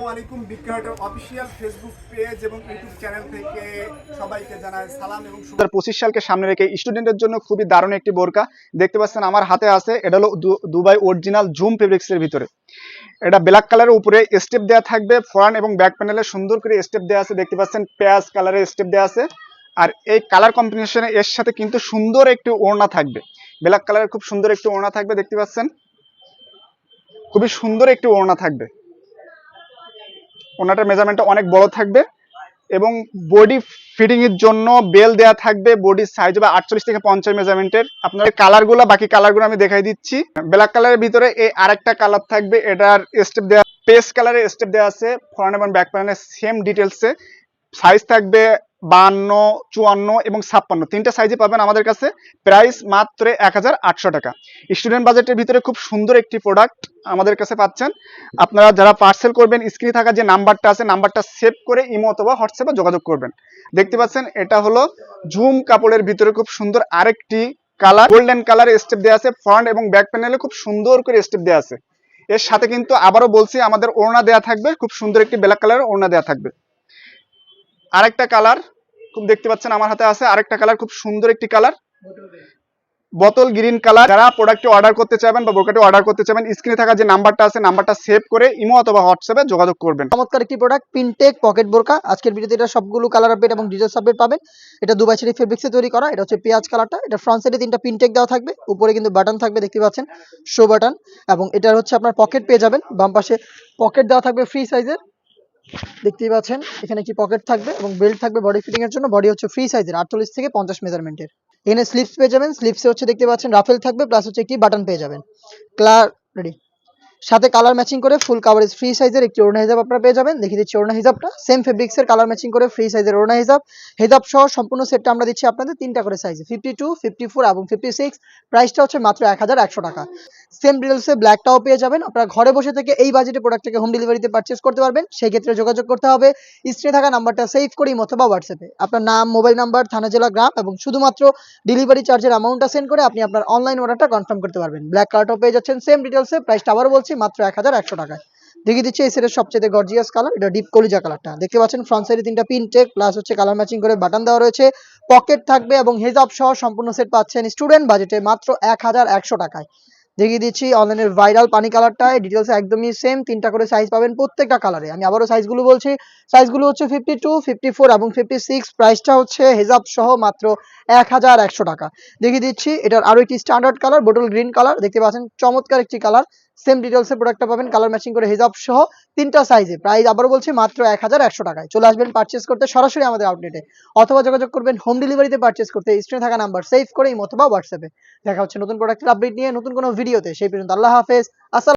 আসসালামু আলাইকুম বিজ্ঞান অফিসিয়াল ফেসবুক পেজ এবং ইউটিউব চ্যানেল থেকে সবাইকে জানাই সালাম এবং দু পঁচিশ সালকে সামনে রেখে স্টুডেন্টের জন্য খুবই দারুণ একটি বোরকা। দেখতে পাচ্ছেন, আমার হাতে আছে। এটা হলো দুবাই অরিজিনাল জুম ফেব্রিক্সের ভিতরে। এটা ব্ল্যাক কালারের উপরে স্টেপ দেওয়া থাকবে ফ্রন্ট এবং ব্যাক প্যানেলে সুন্দর করে স্টেপ দেওয়া আছে। দেখতে পাচ্ছেন পেঁয়াজ কালারের স্টেপ দেওয়া আছে। আর এই কালার কম্বিনেশনে এর সাথে কিন্তু সুন্দর একটি ওড়না থাকবে। ব্ল্যাক কালারের খুব সুন্দর একটি ওড়না থাকবে, দেখতে পাচ্ছেন। খুবই সুন্দর একটি ওড়না থাকবে। ওনাটার মেজারমেন্টটা অনেক বড় থাকবে এবং বডি ফিটিং এর জন্য বেল দেয়া থাকবে বডির সাইজ হবে আটচল্লিশ থেকে পঞ্চাশ মেজারমেন্টের আপনার কালারগুলো বাকি কালারগুলো আমি দেখাই দিচ্ছি। ব্ল্যাক কালারের ভিতরে এই আরেকটা কালার থাকবে, এটার স্টেপ দেওয়া পেস্ট কালারের স্টেপ দেওয়া আছে ফ্রন্ট এবং ব্যাক প্যানেলের সেম ডিটেলসে সাইজ থাকবে বান্ন, চুয়ান্ন এবং ছাপ্পান্ন। তিনটা সাইজে পাবেন আমাদের কাছে। প্রাইস মাত্র এক হাজার আটশো টাকা। স্টুডেন্ট বাজেটের ভিতরে খুব সুন্দর একটি প্রোডাক্ট আমাদের কাছে পাচ্ছেন। আপনারা যারা পার্সেল করবেন স্ক্রিনে থাকা যে নাম্বারটা আছে, নাম্বারটা সেভ করে ইমো অথবা হোয়াটসঅ্যাপে যোগাযোগ করবেন। দেখতে পাচ্ছেন, এটা হলো ঝুম কাপড়ের ভিতরে খুব সুন্দর আরেকটি কালার গোল্ডেন কালারের স্টেপ দেওয়া আছে ফ্রন্ট এবং ব্যাক প্যানেলে খুব সুন্দর করে স্টেপ দেওয়া আছে। এর সাথে কিন্তু আবারও বলছি, আমাদের ওড়না দেওয়া থাকবে, খুব সুন্দর একটি ব্ল্যাক কালারের ওড়না দেওয়া থাকবে। আরেকটা কালার খুব দেখতে পাচ্ছেন আমার হাতে আছে আরেকটা কালার, খুব সুন্দর একটি কালার। বোতল গ্রিন কালার। যারা প্রোডাক্টটি অর্ডার করতে চাইবেন বা বোরকাটি অর্ডার করতে চাইবেন স্ক্রিনে থাকা যে নাম্বারটা আছে, নাম্বারটা সেভ করে ইমো অথবা হোয়াটসঅ্যাপে যোগাযোগ করবেন। চমৎকার একটি প্রোডাক্ট পিনটেক পকেট বোরকা আজকের ভিডিওতে এটা সবগুলো কালার আপডেট এবং ডিটেলস আপডেট পাবেন। এটা দুবাই ছেড়ে ফেব্রিক্সে তৈরি করা। এটা হচ্ছে পেঁয়াজ কালারটা। এটা ফ্রন্ট সাইডে তিনটা পিনটেক দেওয়া থাকবে। উপরে কিন্তু বাটন থাকবে, দেখতে পাচ্ছেন? শো বাটন এবং এটার হচ্ছে আপনার পকেট পেয়ে যাবেন। বাম পাশে পকেট দেওয়া থাকবে ফ্রি সাইজের দেখতেই পাচ্ছেন, এখানে একটি পকেট থাকবে এবং বেল্ট থাকবে বডি ফিটিং এর জন্য। বডি হচ্ছে ফ্রি সাইজের আটচল্লিশ থেকে পঞ্চাশ মেজারমেন্টের এখানে স্লিপস পেয়ে যাবেন স্লিপসে হচ্ছে দেখতে পাচ্ছেন রাফেল থাকবে প্লাস হচ্ছে একটি বাটন পেয়ে যাবেন। ক্লার রেডি সাথে কালার ম্যাচিং করে ফুল কাভারেজ ফ্রি সাইজের একটি ওড়না হিজাব আপনারা পেয়ে যাবেন। দেখিয়ে দিচ্ছি ওড়না হিজাবটা। সেম ফেব্রিক্সের কালার ম্যাচিং করে ফ্রি সাইজের ওড়না হিজাব। হিজাব সহ সম্পূর্ণ সেটটা আমরা দিচ্ছি আপনাদের তিনটা করে সাইজে ফিফটি টু ফিফটি ফোর এবং ফিফটি সিক্স প্রাইসটা হচ্ছে মাত্র এক হাজার একশো টাকা। সেম ডিটেলসে ব্ল্যাকটাও পেয়ে যাবেন। আপনারা ঘরে বসে থেকে এই বাজেটে প্রোডাক্টটাকে হোম ডেলিভারিতে পারচেস করতে পারবেন। সেই ক্ষেত্রে যোগাযোগ করতে হবে। স্ক্রিনে থাকা নাম্বারটা সেভ করি অথবা হোয়াটসঅ্যাপে আপনার নাম মোবাইল নাম্বার থানা, জেলা, গ্রাম এবং শুধুমাত্র ডেলিভারি চার্জের অ্যামাউন্টটা সেন্ড করে আপনি আপনার অনলাইন অর্ডারটা কনফার্ম করতে পারবেন। ব্ল্যাক কালারটাও পেয়ে যাচ্ছেন। সেম ডিটেলসে প্রাইসটা আবারও বলছি, মাত্র এক হাজার একশো টাকায়। দেখিয়ে দিচ্ছি এই সেটের সবচেয়ে গর্জিয়াস কালার এটা ডিপ কলিজা কালারটা দেখতে পাচ্ছেন ফ্রন্ট সাইডে তিনটা পিন টেক প্লাস হচ্ছে কালার ম্যাচিং করে বাটন দেওয়া রয়েছে। পকেট থাকবে এবং হেজাব সহ সম্পূর্ণ সেট পাচ্ছেন স্টুডেন্ট বাজেটে মাত্র এক হাজার একশো টাকায়। দেখিয়ে দিচ্ছি অনলাইনের ভাইরাল পানি কালারটায় ডিটেলস একদমই সেম তিনটা করে সাইজ পাবেন প্রত্যেকটা কালারে আমি আবারও সাইজগুলো বলছি সাইজগুলো হচ্ছে ফিফটি টু ফিফটি ফোর এবং ফিফটি সিক্স প্রাইসটা হচ্ছে হেজাব সহ মাত্র এক হাজার একশো টাকা। দেখিয়ে দিচ্ছি, এটার আরও একটি standard colour bottle green colour দেখতে পাচ্ছেন, চমৎকার একটি কালার সেম ডিটেলসের প্রোডাক্টটা পাবেন কালার ম্যাচিং করে হেজাব সহ তিনটা সাইজে প্রাইস আবার বলছি মাত্র এক হাজার একশো টাকায়। চলে আসবেন পারচেস করতে সরাসরি আমাদের আউটলেটে অথবা যোগাযোগ করবেন হোম ডেলিভারিতে পারচেস করতে। স্ক্রিনে থাকা নাম্বার সেভ করে অথবা হোয়াটসঅ্যাপে দেখা হচ্ছে নতুন প্রোডাক্টের আপডেট নিয়ে নতুন কোনো ভিডিওতে সেই পর্যন্ত আল্লাহ হাফেজ। আসসালাম